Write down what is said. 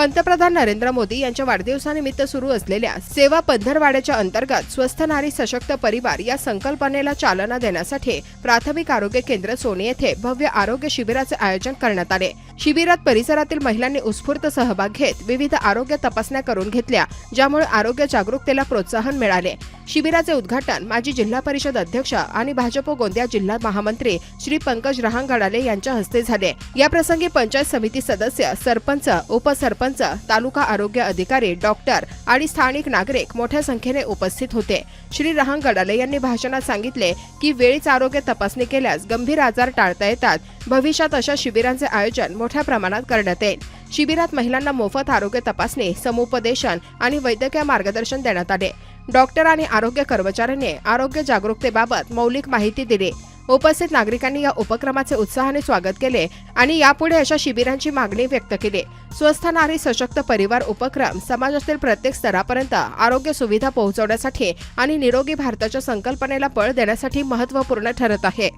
पंतप्रधान नरेंद्र मोदी यांच्या वाढदिवसानिमित्त सुरू असलेल्या सेवा पंधरवाड्याच्या अंतर्गत स्वस्थ नारी सशक्त परिवार या संकल्पनेला चालना देण्यासाठी प्राथमिक आरोग्य केंद्र सोने येथे भव्य आरोग्य शिबिराचे आयोजन करण्यात आले. शिबिरात परिसरातील महिलांनी उत्स्फूर्त सहभाग घेत विविध आरोग्य तपासण्या करून घेतल्या ज्यामुळे आरोग्य जागरूकतेला प्रोत्साहन मिळाले. शिबिराचे उद्घाटन माजी जिल्हा परिषद अध्यक्ष आणि भाजप गोंदिया जिल्हा महामंत्री श्री पंकज रहांगडाले यांच्या हस्ते झाले. याप्रसंगी पंचायत समिती सदस्य सरपंच उपसरपंच तालुका आरोग्य अधिकारी डॉक्टर आणि स्थानिक नागरिक मोठ्या संख्येने उपस्थित होते. श्री रहांगडाले यांनी भाषणात सांगितले की वेळीच आरोग्य तपासणी केल्यास गंभीर आजार टाळता येतात. भविष्यात अशा शिबिरांचे आयोजन मोठ्या प्रमाणात करण्यात येईल. शिबिरात महिलांना मोफत आरोग्य तपासणी समुपदेशन आणि वैद्यकीय मार्गदर्शन देण्यात आले. डॉक्टर आणि आरोग्य कर्मचाऱ्यांनी आरोग्य जागरूकतेबाबत मौलिक माहिती दिली. उपस्थित नागरिकांनी या उपक्रमाचे उत्साहाने स्वागत केले आणि यापुढे अशा शिबिरांची मागणी व्यक्त केली. स्वस्थ नारी सशक्त परिवार उपक्रम समाजातील प्रत्येक स्तरापर्यंत आरोग्य सुविधा पोहोचवण्यासाठी आणि निरोगी भारताच्या संकल्पनेला बळ देण्यासाठी महत्त्वपूर्ण ठरत आहे.